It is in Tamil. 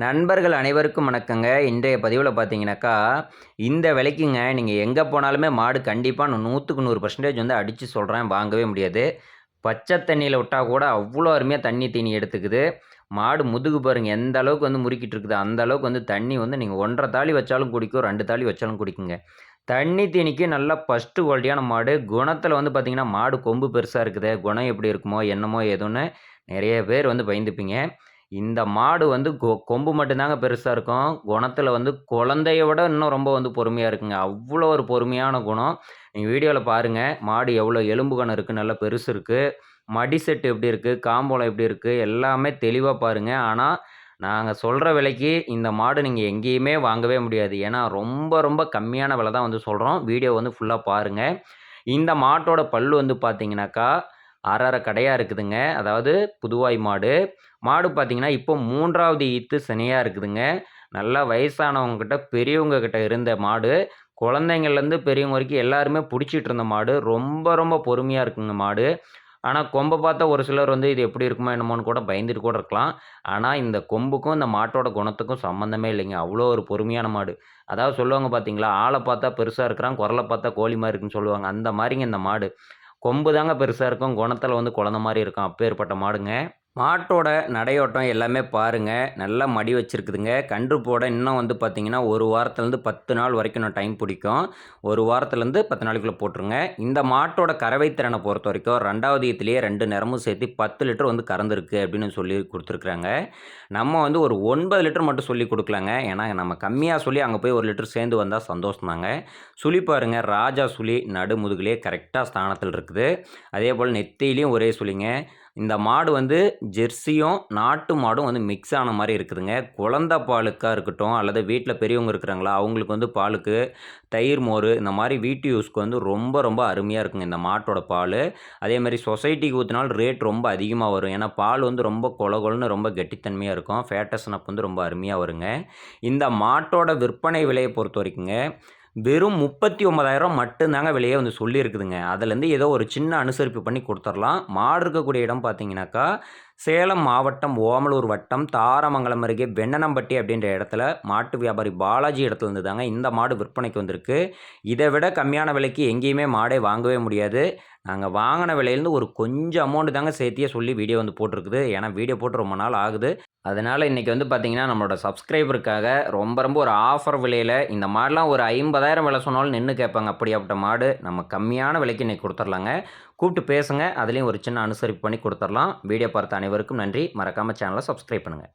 நண்பர்கள் அனைவருக்கும் வணக்கங்க. இன்றைய பதிவில் பார்த்தீங்கன்னாக்கா இந்த விலைக்குங்க நீங்கள் எங்கே போனாலுமே மாடு கண்டிப்பாக நான் நூற்றுக்கு நூறு பர்சன்டேஜ் வந்து அடித்து சொல்கிறேன் வாங்கவே முடியாது. பச்சை தண்ணியில் விட்டால் கூட அவ்வளோ அருமையாக தண்ணி தீனி எடுத்துக்குது. மாடு முதுகு பாருங்கள் எந்த அளவுக்கு வந்து முறுக்கிட்டு இருக்குது அந்த அளவுக்கு வந்து தண்ணி வந்து நீங்கள் ஒன்றரை தாலி வச்சாலும் குடிக்கும் ரெண்டு தாலி வச்சாலும் குடிக்குங்க. தண்ணி தீனிக்கு நல்லா ஃபஸ்ட்டு குவாலிட்டியான மாடு. குணத்தில் வந்து பார்த்திங்கன்னா மாடு கொம்பு பெருசாக இருக்குது. குணம் எப்படி இருக்குமோ என்னமோ ஏதோன்னு நிறைய பேர் வந்து பயந்துப்பீங்க. இந்த மாடு வந்து கொ கொம்பு மட்டும்தாங்க பெருசாக இருக்கும். குணத்தில் வந்து குழந்தைய விட இன்னும் ரொம்ப வந்து பொறுமையாக இருக்குங்க. அவ்வளோ ஒரு பொறுமையான குணம். நீங்கள் வீடியோவில் பாருங்கள் மாடு எவ்வளோ எலும்பு கணம் இருக்குது நல்லா பெருசு இருக்குது மடி செட்டு எப்படி இருக்குது காம்போலம் எப்படி இருக்குது எல்லாமே தெளிவாக பாருங்கள் ஆனால் நாங்கள் சொல்கிற விலைக்கு இந்த மாடு நீங்கள் எங்கேயுமே வாங்கவே முடியாது. ஏன்னா ரொம்ப ரொம்ப கம்மியான விலை தான் வந்து சொல்கிறோம் வீடியோ வந்து ஃபுல்லாக பாருங்கள் இந்த மாட்டோட பல் வந்து பார்த்தீங்கன்னாக்கா அரை கடையாக இருக்குதுங்க. அதாவது புதுவாய் மாடு. மாடு பார்த்திங்கன்னா இப்போ மூன்றாவது ஈத்து சனியாக இருக்குதுங்க. நல்லா வயசானவங்கக்கிட்ட பெரியவங்கக்கிட்ட இருந்த மாடு. குழந்தைங்கள்லேருந்து பெரியவங்க வரைக்கும் எல்லாருமே பிடிச்சிட்டு இருந்த மாடு. ரொம்ப ரொம்ப பொறுமையாக இருக்குங்க மாடு. ஆனால் கொம்பை பார்த்தா ஒரு சிலர் வந்து இது எப்படி இருக்குமோ என்னமோன்னு கூட பயந்துட்டு கூட இருக்கலாம். ஆனால் இந்த கொம்புக்கும் இந்த மாட்டோட குணத்துக்கும் சம்மந்தமே இல்லைங்க. அவ்வளோ ஒரு பொறுமையான மாடு. அதாவது சொல்லுவாங்க பார்த்தீங்களா ஆளை பார்த்தா பெருசாக இருக்கிறான் குரலை பார்த்தா கோழி மாதிரி இருக்குன்னு சொல்லுவாங்க. அந்த மாதிரிங்க இந்த மாடு. கொம்பு தாங்க பெருசாக இருக்கும். குணத்தில் வந்து குழந்த மாதிரி இருக்கும். அப்பேற்பட்ட மாடுங்க. மாட்டோட நடையோட்டம் எல்லாமே பாருங்கள் நல்லா மடி வச்சுருக்குதுங்க. கன்று போட இன்னும் வந்து பார்த்திங்கன்னா ஒரு வாரத்துலேருந்து பத்து நாள் வரைக்கும் நான் டைம் பிடிக்கும். ஒரு வாரத்துலேருந்து பத்து நாளைக்குள்ளே போட்டுருங்க. இந்த மாட்டோட கறவை திறனை பொறுத்த வரைக்கும் ரெண்டாவது ஈத்துலேயே ரெண்டு நிறமும் சேர்த்து பத்து லிட்டர் வந்து கறந்துருக்கு அப்படின்னு சொல்லி கொடுத்துருக்குறாங்க. நம்ம வந்து ஒரு ஒன்பது லிட்டர் மட்டும் சொல்லி கொடுக்கலாங்க. ஏன்னா நம்ம கம்மியாக சொல்லி அங்கே போய் ஒரு லிட்டர் சேர்ந்து வந்தால் சந்தோஷம் தாங்க சுழி பாருங்கள் ராஜா சுழி நடுமுதுகுலேயே கரெக்டாக ஸ்தானத்தில் இருக்குது. அதே போல் நெத்தியிலையும் ஒரே சுழிங்க. இந்த மாடு வந்து ஜெர்சியும் நாட்டு மாடும் வந்து மிக்ஸ் ஆன மாதிரி இருக்குதுங்க. குழந்த பாலுக்காக இருக்கட்டும் அல்லது வீட்டில் பெரியவங்க இருக்கிறாங்களா அவங்களுக்கு வந்து பாலுக்கு தயிர் மோர் இந்த மாதிரி வீட்டு யூஸ்க்கு வந்து ரொம்ப ரொம்ப அருமையாக இருக்குங்க இந்த மாட்டோட பால். அதே மாதிரி சொசைட்டிக்கு ஊற்றினாலும் ரேட் ரொம்ப அதிகமாக வரும். ஏன்னா பால் வந்து ரொம்ப கொலகொலன்னு ரொம்ப கெட்டித்தன்மையாக இருக்கும். ஃபேட்டஸ்னப் வந்து ரொம்ப அருமையாக வருங்க. இந்த மாட்டோட விற்பனை விலையை பொறுத்த வரைக்குங்க வெறும் முப்பத்தி ஒன்பதாயிரம் மட்டும்தாங்க விலையே வந்து சொல்லியிருக்குதுங்க. அதுலேருந்து ஏதோ ஒரு சின்ன அனுசரிப்பு பண்ணி கொடுத்துர்லாம். மாடு இருக்கக்கூடிய இடம் பார்த்தீங்கன்னாக்கா சேலம் மாவட்டம் ஓமலூர் வட்டம் தாரமங்கலம் அருகே வெண்ணனம்பட்டி அப்படின்ற இடத்துல மாட்டு வியாபாரி பாலாஜி இடத்துல இருந்து தாங்க இந்த மாடு விற்பனைக்கு வந்திருக்கு. இதை விட கம்மியான விலைக்கு எங்கேயுமே மாடே வாங்கவே முடியாது. நாங்கள் வாங்கின விலையிலேருந்து ஒரு கொஞ்சம் அமௌண்ட்டு தாங்க சேர்த்தியே சொல்லி வீடியோ வந்து போட்டிருக்குது. ஏன்னா வீடியோ போட்டு ரொம்ப நாள் ஆகுது. அதனால் இன்றைக்கி வந்து பார்த்திங்கன்னா நம்மளோட சப்ஸ்கிரைபருக்காக ரொம்ப ரொம்ப ஒரு ஆஃபர் விலையில் இந்த மாடெலாம் ஒரு ஐம்பதாயிரம் விலை சொன்னாலும் நின்று கேட்பாங்க. அப்படியாப்பட்ட மாடு நம்ம கம்மியான விலைக்கு இன்றைக்கி கொடுத்துர்லாங்க. கூப்பிட்டு பேசுங்க. அதுலேயும் ஒரு சின்ன அனுசரிப்பு பண்ணி கொடுத்துர்லாம். வீடியோ பார்த்த அனைவருக்கும் நன்றி. மறக்காமல் சேனலை சப்ஸ்கிரைப் பண்ணுங்கள்